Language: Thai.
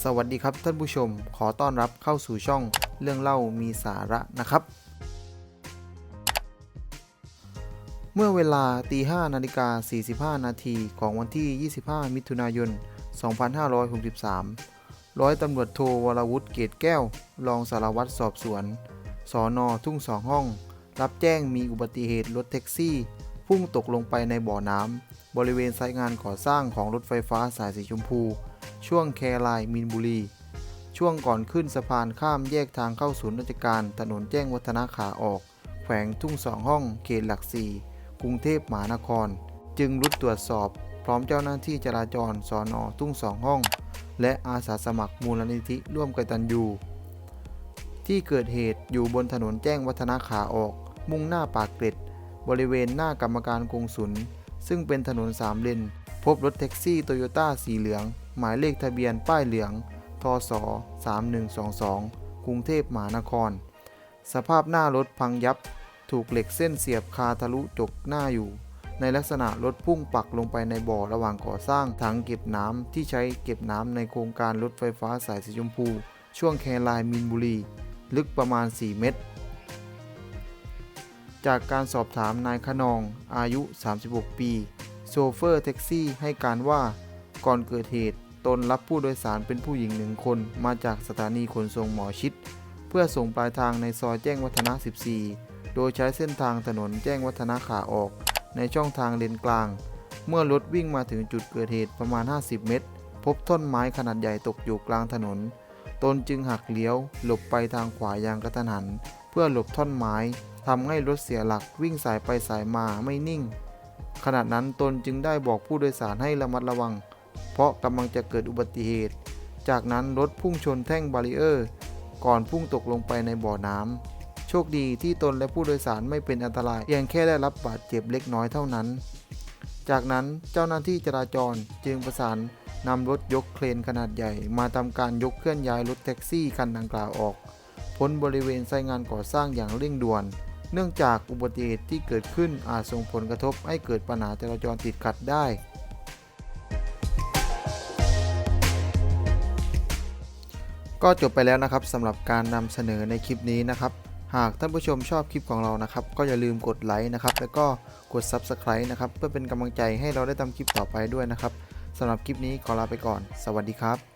สวัสดีครับท่านผู้ชม ขอต้อนรับเข้าสู่ช่องเรื่องเล่ามีสาระนะครับ เมื่อเวลาตี5นาฬิกา45 นาทีของวันที่ 25 มิถุนายน 2563 ร้อยตำรวจโทวรวุฒิเกตแก้ว รองสารวัตรสอบสวน สอนอทุ่งสองห้อง รับแจ้งมีอุบัติเหตุรถแท็กซี่ พุ่งตกลงไปในบ่อน้ำบริเวณไซต์งานก่อสร้างของรถไฟฟ้าสายสีชมพู ช่วงแครายมินบุรี ช่วงก่อนขึ้นสะพานข้ามแยกทางเข้าศูนย์ราชการ ถนนแจ้งวัฒนะขาออก แขวงทุ่งสองห้อง เขตหลักสี่กรุงเทพมหานคร จึงรุดตรวจสอบ พร้อมเจ้าหน้าที่จราจรสอนอทุ่งสองห้อง และอาสาสมัครมูลนิธิร่วมกตัญญูที่เกิดเหตุอยู่บนถนนแจ้งวัฒนะขาออก มุ่งหน้าปากเกร็ด บริเวณหน้ากรรมการกงสุลซึ่งเป็นถนนสามเลน พบรถแท็กซี่โตโยต้าสีเหลือง หมายเลขทะเบียนป้ายเหลืองทศ3122 กรุงเทพมหานคร สภาพหน้ารถพังยับ ถูกเหล็กเส้นเสียบคาทะลุจกหน้าอยู่ ในลักษณะรถพุ่งปักลงไปในบ่อระหว่างก่อสร้างถังเก็บน้ำที่ใช้เก็บน้ำในโครงการรถไฟฟ้าสายสีชมพู ช่วงแครายมินบุรี ลึกประมาณ 4 เมตร จากการสอบถามนายขนองอายุ 36 ปีโชเฟอร์แท็กซี่ให้การว่า ก่อนเกิดเหตุ ตนรับผู้โดยสารเป็นผู้หญิงหนึ่งคนมาจากสถานีขนส่งหมอชิด เพื่อส่งปลายทางในซอยแจ้งวัฒนะ 14 โดยใช้เส้นทางถนนแจ้งวัฒนะขาออก ในช่องทางเลนกลาง เมื่อรถวิ่งมาถึงจุดเกิดเหตุประมาณ 50 เมตร พบท่อนไม้ขนาดใหญ่ตกอยู่กลางถนน ตนจึงหักเลี้ยว หลบไปทางขวาอย่างกระทันหัน เพื่อหลบท่อนไม้ ทำให้รถเสียหลักวิ่งสายไปสายมาไม่นิ่ง ขณะนั้นตนจึงได้บอกผู้โดยสารให้ระมัดระวัง เพราะกำลังจะเกิดอุบัติเหตุ จากนั้นรถพุ่งชนแท่งบารีเออร์ ก่อนพุ่งตกลงไปในบ่อน้ำโชคดีที่ตนและผู้โดยสารไม่เป็นอันตรายเพียงแค่ได้รับบาดเจ็บเล็กน้อยเท่านั้น จากนั้นเจ้าหน้าที่จราจรจึงประสานนำรถยกเครนขนาดใหญ่ มาทำการยกเคลื่อนย้ายรถแท็กซี่คันดังกล่าวออก พ้นบริเวณไซต์งานก่อสร้างอย่างเร่งด่วน เนื่องจากอุบัติเหตุที่เกิดขึ้นอาจส่งผลกระทบให้เกิดปัญหาจราจรติดขัดได้ ก็จบไปแล้วนะครับสำหรับการนำเสนอในคลิปนี้นะครับ หากท่านผู้ชมชอบคลิปของเรานะครับ ก็อย่าลืมกดไลค์นะครับ แล้วก็กด Subscribe นะครับ เพื่อเป็นกำลังใจให้เราได้ทำคลิปต่อไปด้วยนะครับสำหรับคลิปนี้ขอลาไปก่อน สวัสดีครับ